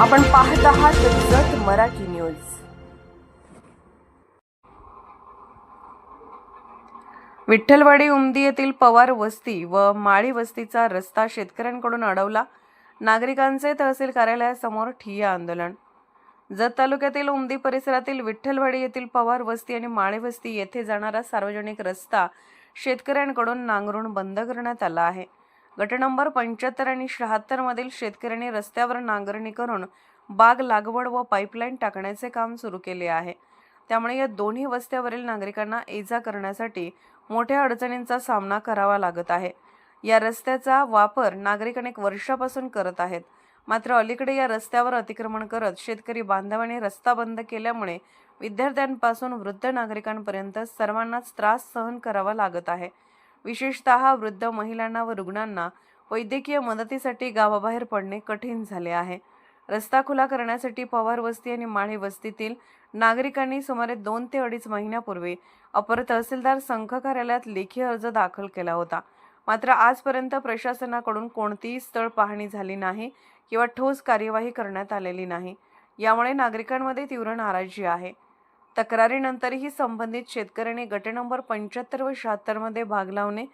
आपण पाहत आहात जत मराठी न्यूज. विठ्ठलवाडी उमदी येथील पवार वस्ती व माळी वस्तीचा रस्ता शेतकऱ्यांकडून अडवला. नागरिकांचे तहसील कार्यालयासमोर ठिय्या आंदोलन. जत तालुक्यातील उमदी परिसरातील विठ्ठलवाडी येथील पवार वस्ती आणि माळी वस्ती येथे जाणारा सार्वजनिक रस्ता शेतकऱ्यांकडून नांगरून बंद करण्यात आला आहे. गट नंबर पंच्याहत्तर आणि शहात्तर मधील शेतकऱ्यांनी रस्त्यावर नांगरणी करून बाग लागवड व पाईपलाईन टाकण्याचे काम सुरू केले आहे. त्यामुळे या दोन्ही वस्त्यावरील नागरिकांना ये जा करण्यासाठी मोठ्या अडचणींचा सामना करावा लागत आहे. या रस्त्याचा वापर नागरिक अनेक वर्षापासून करत आहेत. मात्र अलीकडे या रस्त्यावर अतिक्रमण करत शेतकरी बांधवांनी रस्ता बंद केल्यामुळे विद्यार्थ्यांपासून वृद्ध नागरिकांपर्यंत सर्वांनाच त्रास सहन करावा लागत आहे. विशेषतः वृद्ध महिलांना व रुग्णांना वैद्यकीय मदतीसाठी गावाबाहेर पडणे कठीण झाले आहे. रस्ता खुला करण्यासाठी पवार वस्ती आणि माळी वस्तीतील नागरिकांनी सुमारे दोन ते अडीच महिन्यापूर्वी अपर तहसीलदार संघ कार्यालयात लेखी अर्ज दाखल केला होता. मात्र आजपर्यंत प्रशासनाकडून कोणतीही स्थळ पाहणी झाली नाही किंवा ठोस कार्यवाही करण्यात आलेली नाही. यामुळे नागरिकांमध्ये तीव्र नाराजी आहे. तक्रारीनंतरही संबंधित शेतकऱ्यांनी गट नंबर पंच्याहत्तर व शहात्तरमध्ये भाग लावणे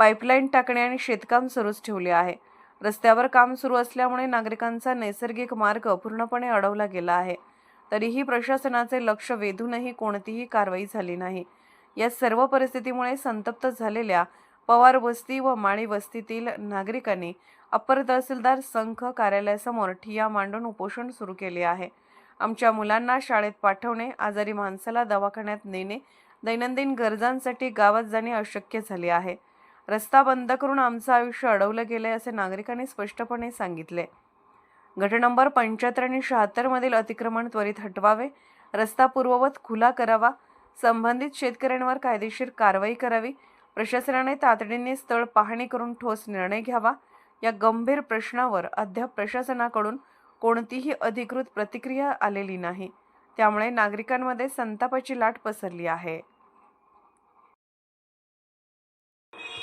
पाईपलाईन टाकणे आणि शेतकाम सुरूच ठेवले आहे. रस्त्यावर काम सुरू असल्यामुळे नागरिकांचा नैसर्गिक मार्ग पूर्णपणे अडवला गेला आहे. तरीही प्रशासनाचे लक्ष वेधूनही कोणतीही कारवाई झाली नाही. या सर्व परिस्थितीमुळे संतप्त झालेल्या पवार वस्ती व माळी वस्तीतील नागरिकांनी अप्पर तहसीलदार संघ कार्यालयासमोर ठिया मांडून उपोषण सुरू केले आहे. आमच्या मुलांना शाळेत पाठवणे आजारी माणसाला दवाखान्यात नेणे दैनंदिन गरजांसाठी गावात जाणे अशक्य झाले आहे. रस्ता बंद करून आमचं आयुष्य अडवलं गेलंय असे नागरिकांनी स्पष्टपणे सांगितले. गट नंबर पंच्याहत्तर आणि शहात्तरमधील अतिक्रमण त्वरित हटवावे रस्ता पूर्ववत खुला करावा संबंधित शेतकऱ्यांवर कायदेशीर कारवाई करावी प्रशासनाने तातडीने स्थळ पाहणी करून ठोस निर्णय घ्यावा या गंभीर प्रश्नावर अद्याप प्रशासनाकडून कोणतीही अधिकृत प्रतिक्रिया आलेली नाही. त्यामुळे नागरिकांमध्ये संतापाची लाट पसरली आहे.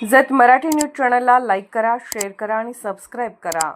जत मराठी न्यूज चॅनलला लाईक करा शेअर करा आणि सबस्क्राईब करा.